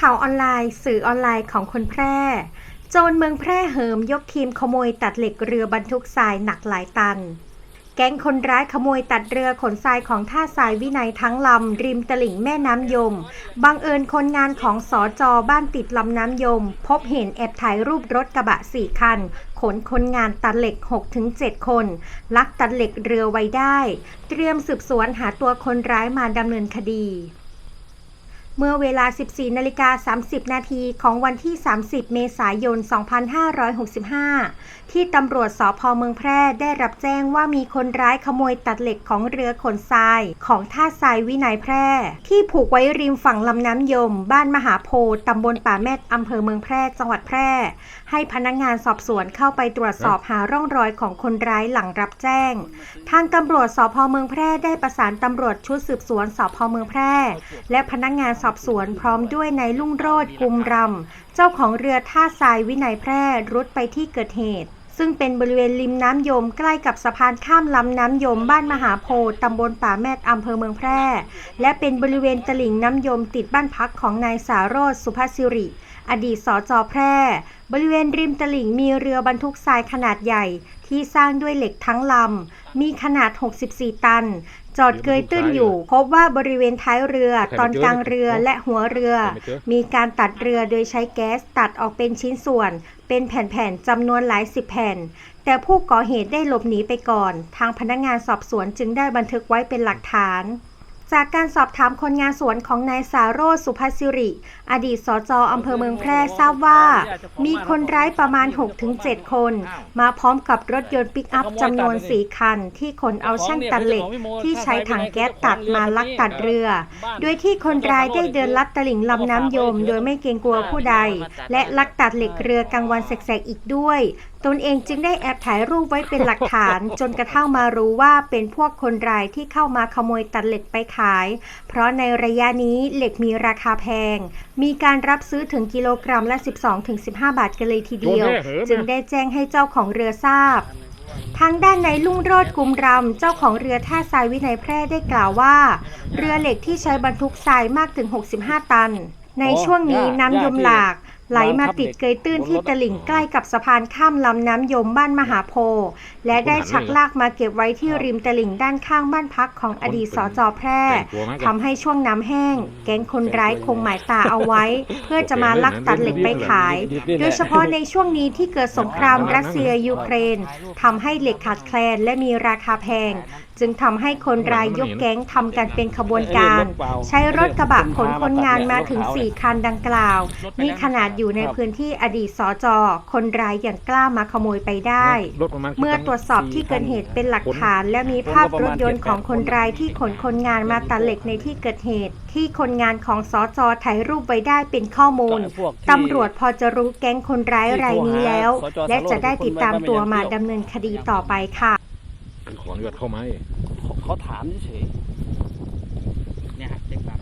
ข่าวออนไลน์ สื่อออนไลน์ของคนแพร่ โจรเมืองแพร่เหิมยกทีมขโมยตัดเหล็กเรือบรรทุกทรายหนักหลายตัน แก๊งคนร้ายขโมยตัดเรือขนทรายของท่าทรายวินัยทั้งลำ ริมตลิ่งแม่น้ำยม บังเอิญคนงานของสอจอบ้านติดลำน้ำยม พบเห็นแอบถ่ายรูปรถกระบะสี่คัน ขนคนงานตัดเหล็ก 6-7 คน ลักตัดเหล็กเรือไว้ได้ เตรียมสืบสวนหาตัวคนร้ายมาดำเนินคดี เมื่อเวลา 14นาฬิกา30 นาทีของวันที่ 30 เมษายน 2565 ที่ตำรวจสพเมืองแพร่ได้รับแจ้งว่ามีคนร้ายขโมยตัดเหล็กของเรือขนทราย ของท่าทรายวินัยแพร่ ที่ผูกไว้ริมฝั่งลำน้ำยม บ้านมหาโพธิ์ตำบลป่าแมดอำเภอเมืองแพร่จังหวัดแพร่ ให้พนักงานสอบสวนเข้าไปตรวจสอบหาร่องรอยของคนร้ายหลังรับแจ้ง ทางตำรวจสพเมืองแพร่ได้ประสานตำรวจชุดสืบสวนสพเมืองแพร่ และพนักงานสอบสวนพร้อมด้วยนายลุ่งโรดกุมรำ เจ้าของเรือท่าทรายวินัยแพร่รุดไปที่เกิดเหตุ ซึ่งเป็นบริเวณริมน้ำยมใกล้กับสะพานข้ามลำน้ำยมบ้านมหาโพธิ์ตำบลป่าแมดอำเภอเมืองแพร่ และเป็นบริเวณตลิ่งน้ำยมติดบ้านพักของนายสารโรธสุภาสิริ อดีตสจแพร่ บริเวณริมตลิ่งมีเรือบรรทุกทรายขนาดใหญ่ ที่สร้างด้วยเหล็กทั้งลำ มีขนาด 64 ตัน จอดเกยตื้นอยู่ พบว่าบริเวณท้ายเรือ ตอนกลางเรือและหัวเรือ มีการตัดเรือโดยใช้แก๊สตัดออกเป็นชิ้นส่วน เป็นแผ่นๆจำนวนหลายสิบแผ่น แต่ผู้ก่อเหตุได้หลบหนีไปก่อน ทางพนักงานสอบสวนจึงได้บันทึกไว้เป็นหลักฐาน จากการสอบถามคนงานสวนของนายสาโรจน์สุภาสิริ อดีตสจอำเภอเมืองแพร่ทราบว่า มีคนร้ายประมาณ 6-7 คน มาพร้อมกับรถยนต์ปิกอัพจำนวน 4 คัน ที่ขนเอาช่างตัดเหล็ก ที่ใช้ถังแก๊สตัดมาลักตัดเรือ โดยที่คนร้ายได้เดินลัดตลิ่งลำน้ำยม โดยไม่เกรงกลัวผู้ใด และลักตัดเหล็กเรือกลางวันแสกๆอีกด้วย ตนเองจึงได้แอบถ่ายรูปไว้เป็นหลักฐาน จนกระทั่งมารู้ว่าเป็นพวกคนร้ายที่เข้ามาขโมยตัดเหล็กไปขาย เพราะในระยะนี้เหล็กมีราคาแพง มีการรับซื้อถึงกิโลกรัมละ 12-15 บาทกันเลยทีเดียว จึงได้แจ้งให้เจ้าของเรือทราบทางด้านในายลุ่งโรดกุมรำ เจ้าของเรือท่าทรายวินัยแพร่ได้กล่าวว่า เรือเหล็กที่ใช้บรรทุกทรายมากถึง 65 ตัน ในช่วงนี้น้ำยมหลาก ไหลมาติดเกยตื้นที่ตลิ่งใกล้กับสะพานข้ามลำน้ำยมบ้านมหาโพธิ์และได้ชักลากมาเก็บไว้ที่ริมตลิ่งด้านข้างบ้านพักของอดีตสจแพร่ทำให้ช่วงน้ำแห้ง แก๊งคนร้ายคงหมายตาเอาไว้ เพื่อจะมาลักตัดเหล็กไปขาย โดยเฉพาะในช่วงนี้ที่เกิดสงครามรัสเซียยูเครนทำให้เหล็กขาดแคลนและมีราคาแพง จึงทำให้คนรายยกแก๊งทำกันเป็นขบวนการ ใช้รถกระบะขนคนงานมาถึง 4 คันดังกล่าว นี่ขนาดอยู่ในพื้นที่อดีตสจ คนร้ายอย่างกล้ามาขโมยไปได้รถประมาณเมื่อตรวจสอบที่เกิดเหตุเป็นหลักฐาน และมีภาพรถยนต์ของคนร้ายที่ขนคนงานมาตัดเหล็กในที่เกิดเหตุ ที่คนงานของสจถ่ายรูปไว้ได้เป็นข้อมูลพวกที่ตำรวจพอจะรู้แก๊งคนร้ายรายนี้แล้ว และจะได้ติดตามตัวมาดำเนินคดีต่อไปค่ะข ออนุญาตเข้าไหมเขาถามเฉยเนี่ยฮะเด็กปั๊ม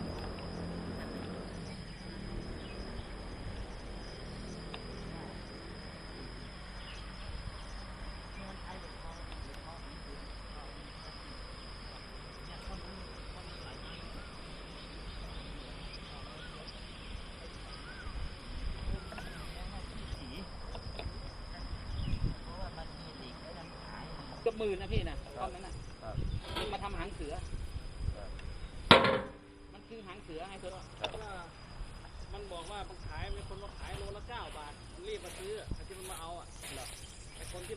กับมือนะพี่นะ ตอนนั้นน่ะมันมาทำหางเสือ มันคือหางเสือไงเธอมันบอกว่ามันขายมีคนมาขายโลละเก้าบาท มันรีบมาซื้อไอ้ที่มันมาเอาอะไอ้คนที่